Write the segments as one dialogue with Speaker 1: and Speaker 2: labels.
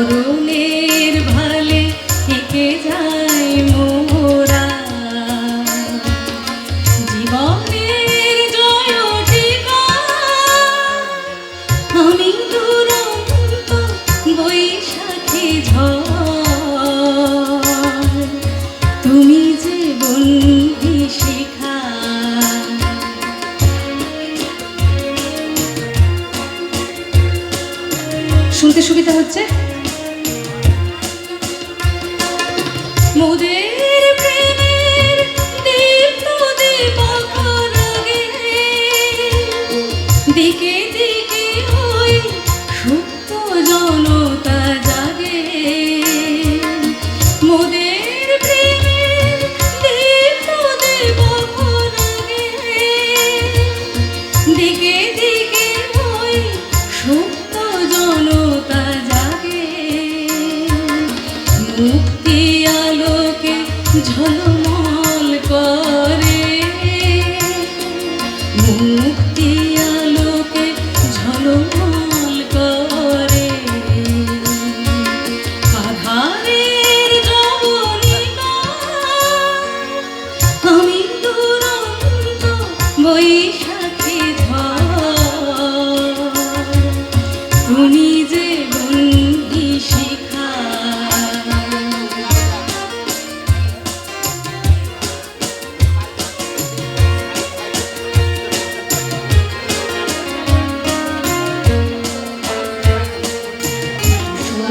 Speaker 1: মরণের ভালে থেকে যায় মোরা জীবনের জয় আমি বৈশাখে ঝড়। তুমি যে বন্ধি শুনতে সুবিধা হচ্ছে? smoothie.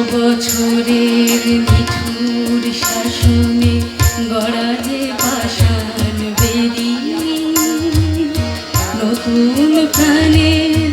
Speaker 1: বছরের মিঠুর শাসনে গড়া যে পাষাণ বেরিয়ে নতুন প্রাণের